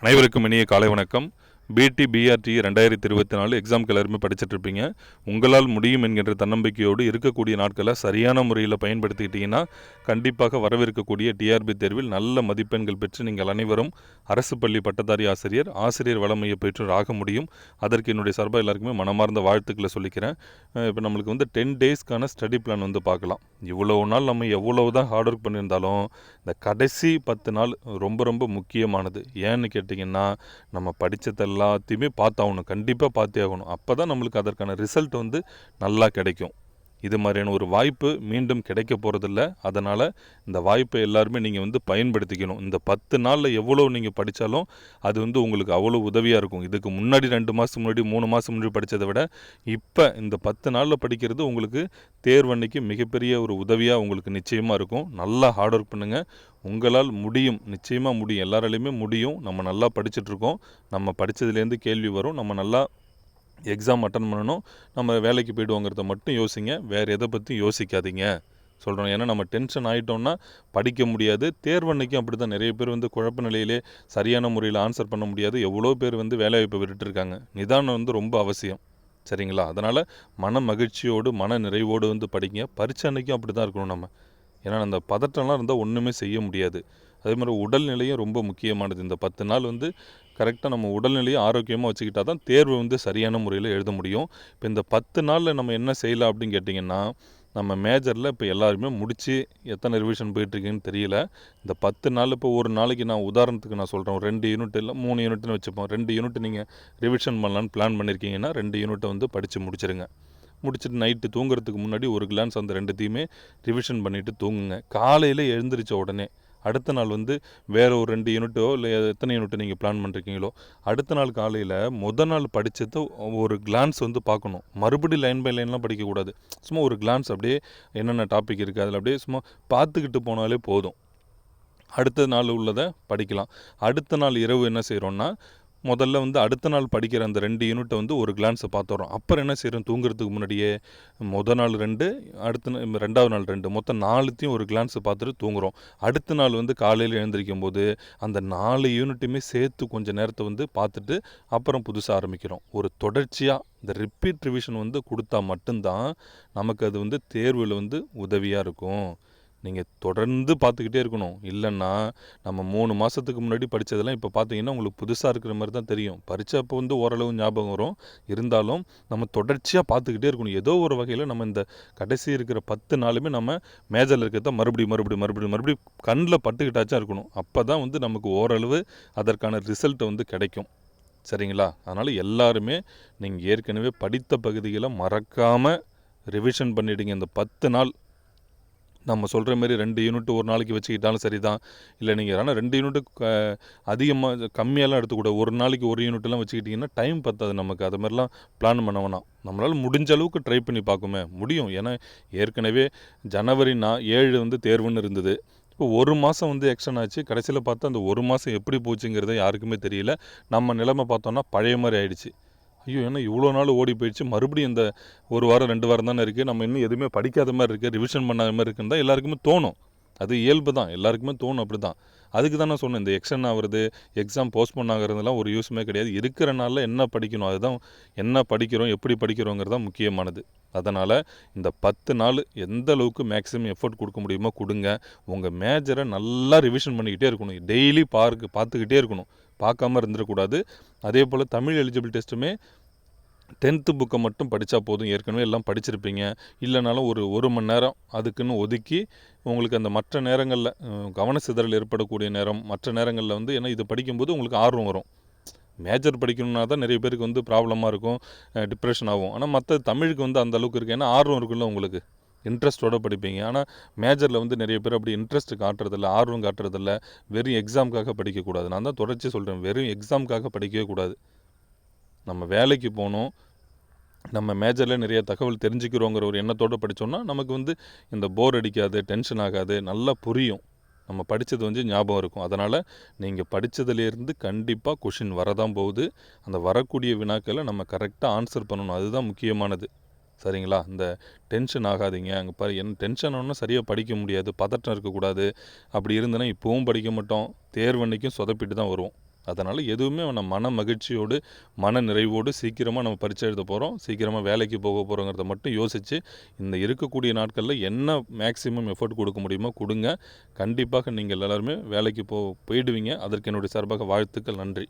அனைவருக்கும் இனிய காலை வணக்கம். பிடி பிஆர்டி ரெண்டாயிரத்தி இருபத்தி நாலு எக்ஸாம்க்கு எல்லாருமே படிச்சுட்டு இருப்பீங்க உங்களால் முடியும் என்கின்ற தன்னம்பிக்கையோடு இருக்கக்கூடிய நாட்களை சரியான முறையில் பயன்படுத்திக்கிட்டீங்கன்னா கண்டிப்பாக வரவிருக்கக்கூடிய டிஆர்பி தேர்வில் நல்ல மதிப்பெண்கள் பெற்று நீங்கள் அனைவரும் அரசு பள்ளி பட்டதாரி ஆசிரியர் ஆசிரியர் வளமையை பெற்று ஆக முடியும். அதற்கு என்னுடைய சார்பாக எல்லாருக்குமே மனமார்ந்த வாழ்த்துக்களை சொல்லிக்கிறேன். இப்போ நம்மளுக்கு வந்து டென் டேஸ்க்கான ஸ்டடி பிளான் வந்து பார்க்கலாம். இவ்வளோ நாள் நம்ம எவ்வளவு தான் ஹார்ட் ஒர்க் பண்ணியிருந்தாலும் இந்த கடைசி பத்து நாள் ரொம்ப ரொம்ப முக்கியமானது. ஏன்னு கேட்டிங்கன்னா நம்ம படித்தது எல்லாத்தையுமே பார்த்தாகணும். கண்டிப்பாக பார்த்தே ஆகணும். அப்போ தான் நம்மளுக்கு அதற்கான ரிசல்ட் வந்து நல்லா கிடைக்கும். இது மாதிரியான ஒரு வாய்ப்பு மீண்டும் கிடைக்க போகிறதில்ல அதனால் இந்த வாய்ப்பை எல்லாருமே நீங்கள் வந்து பயன்படுத்திக்கணும். இந்த பத்து நாளில் எவ்வளோ நீங்கள் படித்தாலும் அது வந்து உங்களுக்கு அவ்வளோ உதவியாக இருக்கும். இதுக்கு முன்னாடி ரெண்டு மாதம் முன்னாடி மூணு மாதம் முன்னாடி படித்ததை விட இப்போ இந்த பத்து நாளில் படிக்கிறது உங்களுக்கு தேர்வன்னைக்கு மிகப்பெரிய ஒரு உதவியாக உங்களுக்கு நிச்சயமாக இருக்கும். நல்லா ஹார்ட் ஒர்க் பண்ணுங்கள் உங்களால் முடியும். நிச்சயமாக முடியும். எல்லாராலையுமே முடியும். நம்ம நல்லா படிச்சுட்ருக்கோம் நம்ம படித்ததுலேருந்து கேள்வி வரும். நம்ம நல்லா எக்ஸாம் அட்டன் பண்ணணும். நம்ம வேலைக்கு போயிடுவோங்கிறத மட்டும் யோசிங்க. வேறு எதை பற்றியும் யோசிக்காதீங்க. சொல்கிறோம் ஏன்னா நம்ம டென்ஷன் ஆகிட்டோம்னா படிக்க முடியாது. தேர்வன்னைக்கும் அப்படி தான் நிறைய பேர் வந்து குழப்ப நிலையிலே சரியான முறையில் ஆன்சர் பண்ண முடியாது. எவ்வளோ பேர் வந்து வேலைவாய்ப்பை விட்டுருக்காங்க நிதானம் வந்து ரொம்ப அவசியம். சரிங்களா? அதனால் மன மகிழ்ச்சியோடு மன நிறைவோடு வந்து படிங்க. பரீட்சை அன்னைக்கும் அப்படி தான் இருக்கணும் நம்ம. ஏன்னா அந்த பதட்டம்லாம் இருந்தால் ஒன்றுமே செய்ய முடியாது. அதே மாதிரி உடல்நிலையும் ரொம்ப முக்கியமானது. இந்த பத்து நாள் வந்து கரெக்டாக நம்ம உடல்நிலையை ஆரோக்கியமாக வச்சுக்கிட்டா தான் தேர்வு வந்து சரியான முறையில் எழுத முடியும். இப்போ இந்த பத்து நாளில் நம்ம என்ன செய்யலாம் அப்படின்னு கேட்டிங்கன்னா நம்ம மேஜரில் இப்போ எல்லாருமே முடித்து எத்தனை ரிவிஷன் போயிட்டுருக்குன்னு தெரியல. இந்த பத்து நாள் இப்போ ஒரு நாளைக்கு நான் உதாரணத்துக்கு நான் சொல்கிறேன் ரெண்டு யூனிட் இல்லை மூணு யூனிட்னு வச்சுப்போம். ரெண்டு யூனிட் நீங்கள் ரிவிஷன் பண்ணலான்னு பிளான் பண்ணியிருக்கீங்கன்னா ரெண்டு யூனிட்டை வந்து படித்து முடிச்சிருங்க. முடிச்சுட்டு நைட்டு தூங்குறதுக்கு முன்னாடி ஒரு கிளான்ஸ் அந்த ரெண்டுத்தையுமே ரிவிஷன் பண்ணிவிட்டு தூங்குங்க. காலையில் எழுந்திரிச்ச உடனே அடுத்த நாள் வந்து வேறு ஒரு ரெண்டு யூனிட்டோ இல்லை எத்தனை யூனிட்டோ நீங்கள் பிளான் பண்ணுறீங்களோ அடுத்த நாள் காலையில் முத நாள் படித்ததை ஒரு கிளான்ஸ் வந்து பார்க்கணும். மறுபடியும் லைன் பை லைன்லாம் படிக்கக்கூடாது. சும்மா ஒரு கிளான்ஸ் அப்படியே என்னென்ன டாபிக் இருக்குது அதில் அப்படியே சும்மா பார்த்துக்கிட்டு போனாலே போதும். அடுத்த நாள் உள்ளதை படிக்கலாம். அடுத்த நாள் இரவு என்ன செய்கிறோன்னா முதல்ல வந்து அடுத்த நாள் படிக்கிற அந்த ரெண்டு யூனிட்டை வந்து ஒரு கிளான்ஸை பார்த்துறோம் அப்புறம் என்ன செய்கிறோம் தூங்குறதுக்கு முன்னாடியே முத நாள் ரெண்டு அடுத்த ரெண்டாவது நாள் ரெண்டு. மொத்தம் நாலுத்தையும் ஒரு கிளான்ஸை பார்த்துட்டு தூங்குறோம். அடுத்த நாள் வந்து காலையில் எழுந்திரிக்கும் போது அந்த நாலு யூனிட்டுமே சேர்த்து கொஞ்சம் நேரத்தை வந்து பார்த்துட்டு அப்புறம் புதுசாக ஆரம்பிக்கிறோம். ஒரு தொடர்ச்சியாக இந்த ரிப்பீட் ரிவிஷன் வந்து கொடுத்தா மட்டும்தான் நமக்கு அது வந்து தேர்வில் வந்து உதவியாக இருக்கும். நீங்கள் தொடர்ந்து பார்த்துக்கிட்டே இருக்கணும். இல்லைன்னா நம்ம மூணு மாதத்துக்கு முன்னாடி படித்ததெல்லாம் இப்போ பார்த்தீங்கன்னா உங்களுக்கு புதுசாக இருக்கிற மாதிரி தான் தெரியும். படித்தப்போ அப்போ வந்து ஓரளவு ஞாபகம் வரும். இருந்தாலும் நம்ம தொடர்ச்சியாக பார்த்துக்கிட்டே இருக்கணும். ஏதோ ஒரு வகையில் நம்ம இந்த கடைசி இருக்கிற பத்து நாளுமே நம்ம மேஜரில் இருக்கிறத மறுபடியும் மறுபடியும் மறுபடியும் மறுபடியும் கண்ணில் பட்டுக்கிட்டாச்சும் இருக்கணும். அப்போ தான் வந்து நமக்கு ஓரளவு அதற்கான ரிசல்ட்டை வந்து கிடைக்கும். சரிங்களா? அதனால் எல்லாருமே நீங்கள் ஏற்கனவே படித்த பகுதிகளை மறக்காமல் ரிவிஷன் பண்ணிவிடுங்க இந்த பத்து நாள் நம்ம சொல்கிற மாதிரி ரெண்டு யூனிட் ஒரு நாளைக்கு வச்சுக்கிட்டாலும் சரி தான் இல்லை நீங்கள் ஆனால் ரெண்டு யூனிட்டு அதிகமாக கம்மியாலாம் எடுத்துக்கூடாது ஒரு நாளைக்கு ஒரு யூனிட்லாம் வச்சுக்கிட்டிங்கன்னா டைம் பத்தாது நமக்கு. அது மாதிரிலாம் பிளான் பண்ண வேணாம். நம்மளால் முடிஞ்ச அளவுக்கு ட்ரை பண்ணி பார்க்குமே. முடியும். ஏன்னா ஏற்கனவே ஜனவரி நான் ஏழு வந்து தேர்வுன்னு இருந்தது. இப்போ ஒரு மாதம் வந்து எக்ஸ்டன் ஆச்சு. கடைசியில் பார்த்தா அந்த ஒரு மாதம் எப்படி போச்சுங்கிறத யாருக்குமே தெரியல. நம்ம நிலைமை பார்த்தோன்னா பழைய மாதிரி ஆயிடுச்சு. ஐயோ என்ன இவ்வளோ நாள் ஓடி போயிடுச்சு? மறுபடியும் இந்த ஒரு வாரம் ரெண்டு வாரம் தானே இருக்குது நம்ம இன்னும் எதுவுமே படிக்காத மாதிரி இருக்குது ரிவிஷன் பண்ணாத மாதிரி இருக்குன்னு தான் எல்லாருக்குமே தோணும். அது இயல்பு தான். எல்லாருக்குமே தோணும் அப்படி தான். அதுக்கு தான் நான் சொன்னேன் இந்த எக்ஸ்டன் ஆகிறது எக்ஸாம் போஸ்ட்போன் ஆகிறதுலாம் ஒரு யூஸுமே கிடையாது. இருக்கிற நாளில் என்ன படிக்கணும்? அதுதான் என்ன படிக்கிறோம் எப்படி படிக்கிறோங்கிறது தான் முக்கியமானது. அதனால் இந்த பத்து நாள் எந்த அளவுக்கு மேக்ஸிமம் எஃபோர்ட் கொடுக்க முடியுமோ கொடுங்க. உங்கள் மேஜரை நல்லா ரிவிஷன் பண்ணிக்கிட்டே இருக்கணும். டெய்லி பார்க்க பார்த்துக்கிட்டே இருக்கணும். பார்க்காம இருந்துடக்கூடாது அதே போல் தமிழ் எலிஜிபிள் டெஸ்ட்டுமே டென்த்து புக்கை மட்டும் படித்தா போதும். ஏற்கனவே எல்லாம் படிச்சிருப்பீங்க. இல்லைனாலும் ஒரு ஒரு மணி நேரம் அதுக்குன்னு ஒதுக்கி உங்களுக்கு அந்த மற்ற நேரங்களில் கவன சிதறல் ஏற்படக்கூடிய நேரம் மற்ற நேரங்களில் வந்து ஏன்னா இது படிக்கும்போது உங்களுக்கு ஆர்வம் வரும். மேஜர் படிக்கணும்னா தான் நிறைய பேருக்கு வந்து ப்ராப்ளமாக இருக்கும் டிப்ரெஷன் ஆகும். ஆனால் மற்ற தமிழுக்கு வந்து அந்த அளவுக்கு இருக்குது ஏன்னா ஆர்வம் இருக்குல்ல உங்களுக்கு. இன்ட்ரெஸ்ட்டோடு படிப்பீங்க. ஆனால் மேஜரில் வந்து நிறைய பேர் அப்படி இன்ட்ரெஸ்ட் காட்டுறதில்ல ஆர்வம் காட்டுறதில்ல வெறும் எக்ஸாமுக்காக படிக்கக்கூடாது. நான் தான் தொடர்ச்சி சொல்கிறேன் வெறும் எக்ஸாமுக்காக படிக்கவே கூடாது. நம்ம வேலைக்கு போகணும். நம்ம மேஜரில் நிறைய தகவல் தெரிஞ்சுக்கிறோங்கிற ஒரு எண்ணத்தோடு படித்தோம்னா நமக்கு வந்து இந்த போர் அடிக்காது டென்ஷன் ஆகாது நல்லா புரியும். நம்ம படித்தது வந்து ஞாபகம் இருக்கும். அதனால் நீங்கள் படித்ததுலேருந்து கண்டிப்பாக கொஷின் வரதான் போகுது. அந்த வரக்கூடிய வினாக்களை நம்ம கரெக்டாக ஆன்சர் பண்ணணும். அதுதான் முக்கியமானது. சரிங்களா? இந்த டென்ஷன் ஆகாதீங்க. அங்கே பாரு என்ன டென்ஷன் ஆனோன்னா சரியாக படிக்க முடியாது. பதட்டம் இருக்கக்கூடாது. அப்படி இருந்தனா இப்போவும் படிக்க மாட்டோம். தேர்வன்னைக்கும் சொதப்பிட்டு தான் வருவோம். அதனால் எதுவுமே நம்ம மன மகிழ்ச்சியோடு மன நிறைவோடு சீக்கிரமாக நம்ம பரிச்சை எழுத போகிறோம் சீக்கிரமாக வேலைக்கு போக போகிறோங்கிறத மட்டும் யோசித்து இந்த இருக்கக்கூடிய நாட்களில் என்ன மேக்ஸிமம் எஃபோர்ட் கொடுக்க முடியுமோ கொடுங்க. கண்டிப்பாக நீங்கள் எல்லாருமே வேலைக்கு போ போயிடுவீங்க. அதற்கு என்னுடைய சார்பாக வாழ்த்துக்கள். நன்றி.